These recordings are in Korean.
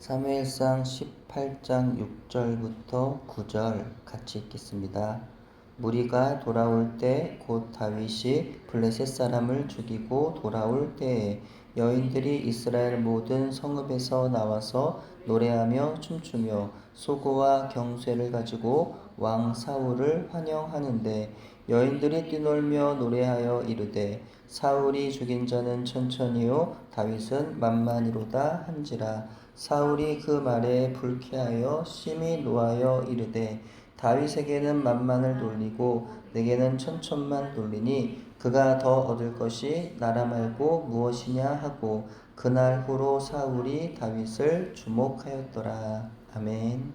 사무엘상 18장 6절부터 9절 같이 읽겠습니다. 무리가 돌아올 때 곧 다윗이 블레셋 사람을 죽이고 돌아올 때에 여인들이 이스라엘 모든 성읍에서 나와서 노래하며 춤추며 소고와 경쇠를 가지고 왕 사울을 환영하는데 여인들이 뛰놀며 노래하여 이르되 사울이 죽인 자는 천천히요 다윗은 만만이로다 한지라 사울이 그 말에 불쾌하여 심히 노하여 이르되 다윗에게는 만만을 돌리고 내게는 천천만 돌리니 그가 더 얻을 것이 나라 말고 무엇이냐 하고 그날 후로 사울이 다윗을 주목하였더라 아멘.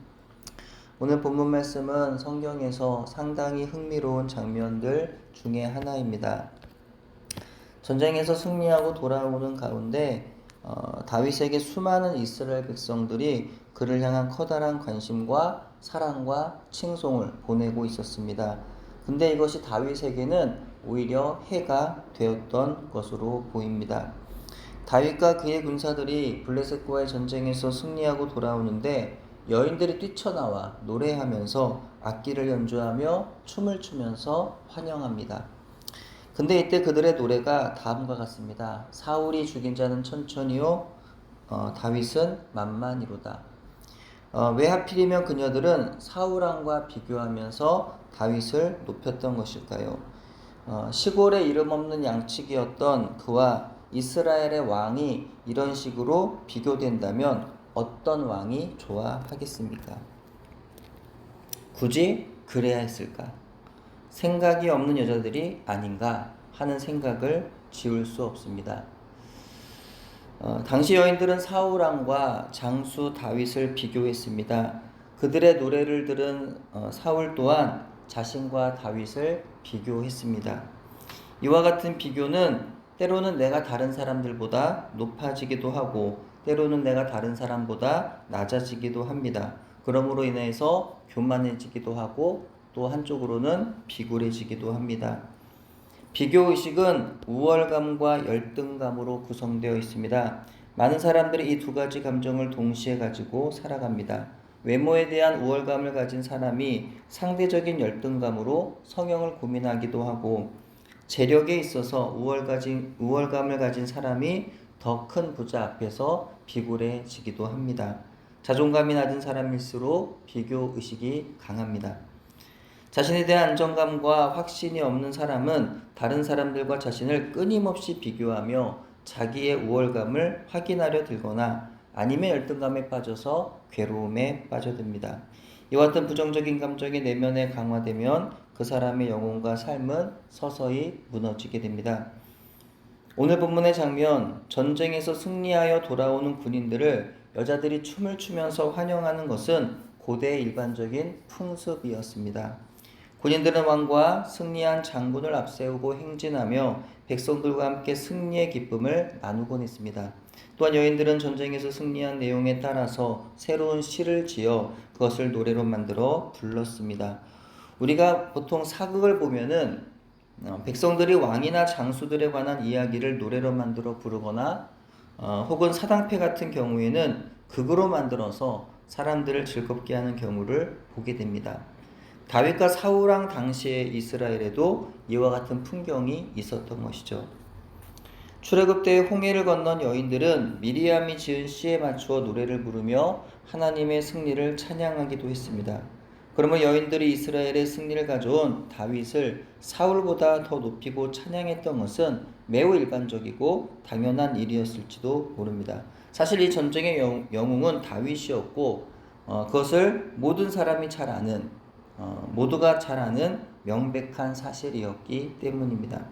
오늘 본문 말씀은 성경에서 상당히 흥미로운 장면들 중에 하나입니다. 전쟁에서 승리하고 돌아오는 가운데 어, 다윗에게 수많은 이스라엘 백성들이 그를 향한 커다란 관심과 사랑과 칭송을 보내고 있었습니다. 근데 이것이 다윗에게는 오히려 해가 되었던 것으로 보입니다. 다윗과 그의 군사들이 블레셋과의 전쟁에서 승리하고 돌아오는데 여인들이 뛰쳐나와 노래하면서 악기를 연주하며 춤을 추면서 환영합니다. 근데 이때 그들의 노래가 다음과 같습니다. 사울이 죽인 자는 천천히요, 어, 다윗은 만만이로다. 어, 왜 하필이면 그녀들은 사울왕과 비교하면서 다윗을 높였던 것일까요? 어, 시골에 이름 없는 양치기였던 그와 이스라엘의 왕이 이런 식으로 비교된다면 어떤 왕이 좋아하겠습니까? 굳이 그래야 했을까? 생각이 없는 여자들이 아닌가 하는 생각을 지울 수 없습니다. 어, 당시 여인들은 사울왕과 장수 다윗을 비교했습니다. 그들의 노래를 들은 어, 사울 또한 자신과 다윗을 비교했습니다. 이와 같은 비교는 때로는 내가 다른 사람들보다 높아지기도 하고 때로는 내가 다른 사람보다 낮아지기도 합니다. 그러므로 인해서 교만해지기도 하고 또 한쪽으로는 비굴해지기도 합니다. 비교 의식은 우월감과 열등감으로 구성되어 있습니다. 많은 사람들이 이 두 가지 감정을 동시에 가지고 살아갑니다. 외모에 대한 우월감을 가진 사람이 상대적인 열등감으로 성형을 고민하기도 하고 재력에 있어서 우월감을 가진 사람이 더 큰 부자 앞에서 비굴해지기도 합니다. 자존감이 낮은 사람일수록 비교 의식이 강합니다. 자신에 대한 안정감과 확신이 없는 사람은 다른 사람들과 자신을 끊임없이 비교하며 자기의 우월감을 확인하려 들거나 아니면 열등감에 빠져서 괴로움에 빠져듭니다. 이와 같은 부정적인 감정이 내면에 강화되면 그 사람의 영혼과 삶은 서서히 무너지게 됩니다. 오늘 본문의 장면, 전쟁에서 승리하여 돌아오는 군인들을 여자들이 춤을 추면서 환영하는 것은 고대의 일반적인 풍습이었습니다. 군인들은 왕과 승리한 장군을 앞세우고 행진하며 백성들과 함께 승리의 기쁨을 나누곤 했습니다. 또한 여인들은 전쟁에서 승리한 내용에 따라서 새로운 시를 지어 그것을 노래로 만들어 불렀습니다. 우리가 보통 사극을 보면은 어, 백성들이 왕이나 장수들에 관한 이야기를 노래로 만들어 부르거나 어, 혹은 사당패 같은 경우에는 극으로 만들어서 사람들을 즐겁게 하는 경우를 보게 됩니다. 다윗과 사울왕 당시의 이스라엘에도 이와 같은 풍경이 있었던 것이죠. 출애굽 때 홍해를 건넌 여인들은 미리암이 지은 시에 맞추어 노래를 부르며 하나님의 승리를 찬양하기도 했습니다. 그러면 여인들이 이스라엘의 승리를 가져온 다윗을 사울보다 더 높이고 찬양했던 것은 매우 일반적이고 당연한 일이었을지도 모릅니다. 사실 이 전쟁의 영웅은 다윗이었고 어, 그것을 모든 사람이 잘 아는 어, 모두가 잘 아는 명백한 사실이었기 때문입니다.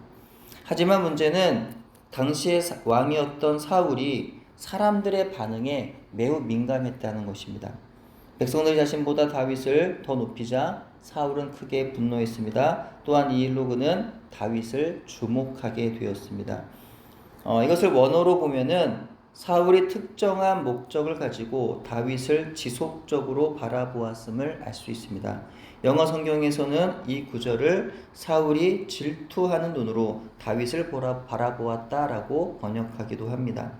하지만 문제는 당시의 왕이었던 사울이 사람들의 반응에 매우 민감했다는 것입니다. 백성들이 자신보다 다윗을 더 높이자 사울은 크게 분노했습니다. 또한 이 일로 그는 다윗을 주목하게 되었습니다. 어, 이것을 원어로 보면은 사울이 특정한 목적을 가지고 다윗을 지속적으로 바라보았음을 알 수 있습니다. 영어 성경에서는 이 구절을 사울이 질투하는 눈으로 다윗을 바라보았다라고 번역하기도 합니다.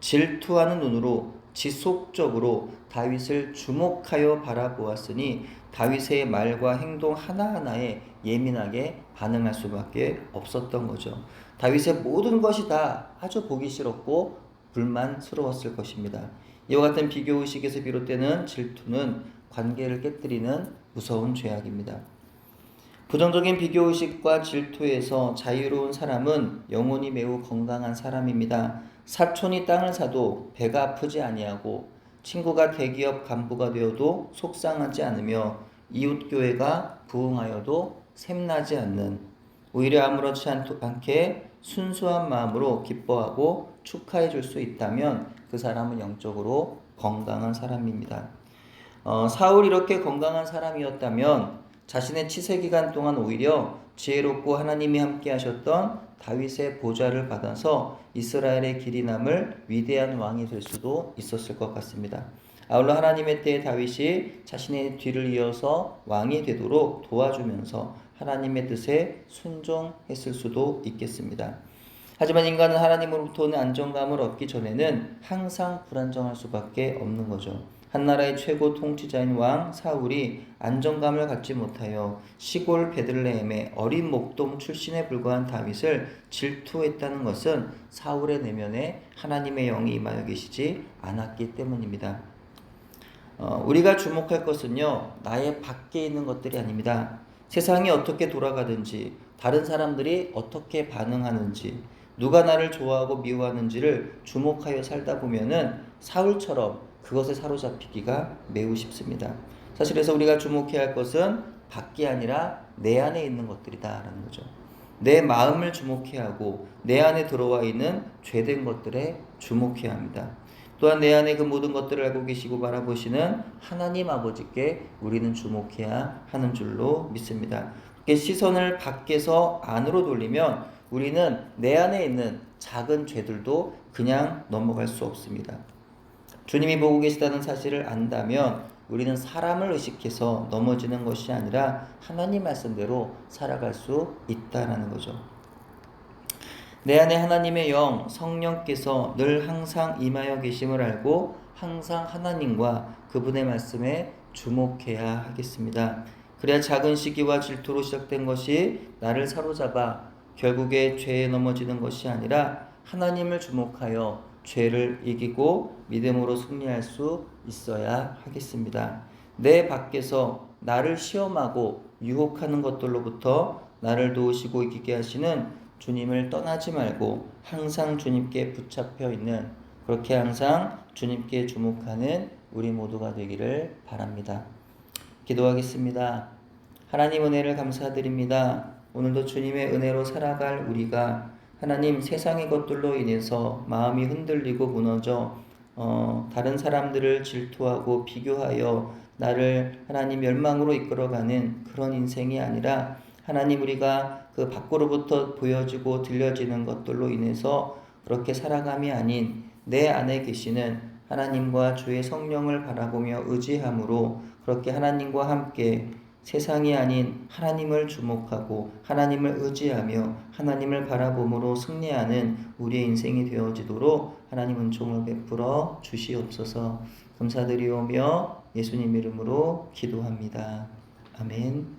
질투하는 눈으로 지속적으로 다윗을 주목하여 바라보았으니 다윗의 말과 행동 하나하나에 예민하게 반응할 수밖에 없었던 거죠. 다윗의 모든 것이 다 아주 보기 싫었고 불만스러웠을 것입니다. 이와 같은 비교 의식에서 비롯되는 질투는 관계를 깨뜨리는 무서운 죄악입니다. 부정적인 비교 의식과 질투에서 자유로운 사람은 영혼이 매우 건강한 사람입니다. 사촌이 땅을 사도 배가 아프지 아니하고 친구가 대기업 간부가 되어도 속상하지 않으며 이웃 교회가 부흥하여도 샘나지 않는 오히려 아무렇지 않- 않게 순수한 마음으로 기뻐하고 축하해 줄 수 있다면 그 사람은 영적으로 건강한 사람입니다. 어, 사울이 이렇게 건강한 사람이었다면 자신의 치세 기간 동안 오히려 지혜롭고 하나님이 함께 하셨던 다윗의 보좌를 받아서 이스라엘의 길이 남을 위대한 왕이 될 수도 있었을 것 같습니다. 아울러 하나님의 때에 다윗이 자신의 뒤를 이어서 왕이 되도록 도와주면서 하나님의 뜻에 순종했을 수도 있겠습니다. 하지만 인간은 하나님으로부터 는 안정감을 얻기 전에는 항상 불안정할 수밖에 없는 거죠. 한 나라의 최고 통치자인 왕 사울이 안정감을 갖지 못하여 시골 베들레헴의 어린 목동 출신에 불과한 다윗을 질투했다는 것은 사울의 내면에 하나님의 영이 임하여 계시지 않았기 때문입니다. 어, 우리가 주목할 것은요, 나의 밖에 있는 것들이 아닙니다. 세상이 어떻게 돌아가든지, 다른 사람들이 어떻게 반응하는지, 누가 나를 좋아하고 미워하는지를 주목하여 살다 보면은 사울처럼 그것에 사로잡히기가 매우 쉽습니다. 사실 그래서 우리가 주목해야 할 것은 밖이 아니라 내 안에 있는 것들이다라는 거죠. 내 마음을 주목해야 하고 내 안에 들어와 있는 죄된 것들에 주목해야 합니다. 또한 내 안에 그 모든 것들을 알고 계시고 바라보시는 하나님 아버지께 우리는 주목해야 하는 줄로 믿습니다. 시선을 밖에서 안으로 돌리면 우리는 내 안에 있는 작은 죄들도 그냥 넘어갈 수 없습니다. 주님이 보고 계시다는 사실을 안다면 우리는 사람을 의식해서 넘어지는 것이 아니라 하나님 말씀대로 살아갈 수 있다라는 거죠. 내 안에 하나님의 영, 성령께서 늘 항상 임하여 계심을 알고 항상 하나님과 그분의 말씀에 주목해야 하겠습니다. 그래야 작은 시기와 질투로 시작된 것이 나를 사로잡아 결국에 죄에 넘어지는 것이 아니라 하나님을 주목하여 죄를 이기고 믿음으로 승리할 수 있어야 하겠습니다. 내 밖에서 나를 시험하고 유혹하는 것들로부터 나를 도우시고 이기게 하시는 주님을 떠나지 말고 항상 주님께 붙잡혀 있는 그렇게 항상 주님께 주목하는 우리 모두가 되기를 바랍니다. 기도하겠습니다. 하나님 은혜를 감사드립니다. 오늘도 주님의 은혜로 살아갈 우리가 하나님 세상의 것들로 인해서 마음이 흔들리고 무너져 어, 다른 사람들을 질투하고 비교하여 나를 하나님 멸망으로 이끌어가는 그런 인생이 아니라 하나님 우리가 그 밖으로부터 보여지고 들려지는 것들로 인해서 그렇게 살아감이 아닌 내 안에 계시는 하나님과 주의 성령을 바라보며 의지함으로 그렇게 하나님과 함께 세상이 아닌 하나님을 주목하고 하나님을 의지하며 하나님을 바라봄으로 승리하는 우리의 인생이 되어지도록 하나님 은총을 베풀어 주시옵소서 감사드리오며 예수님 이름으로 기도합니다. 아멘.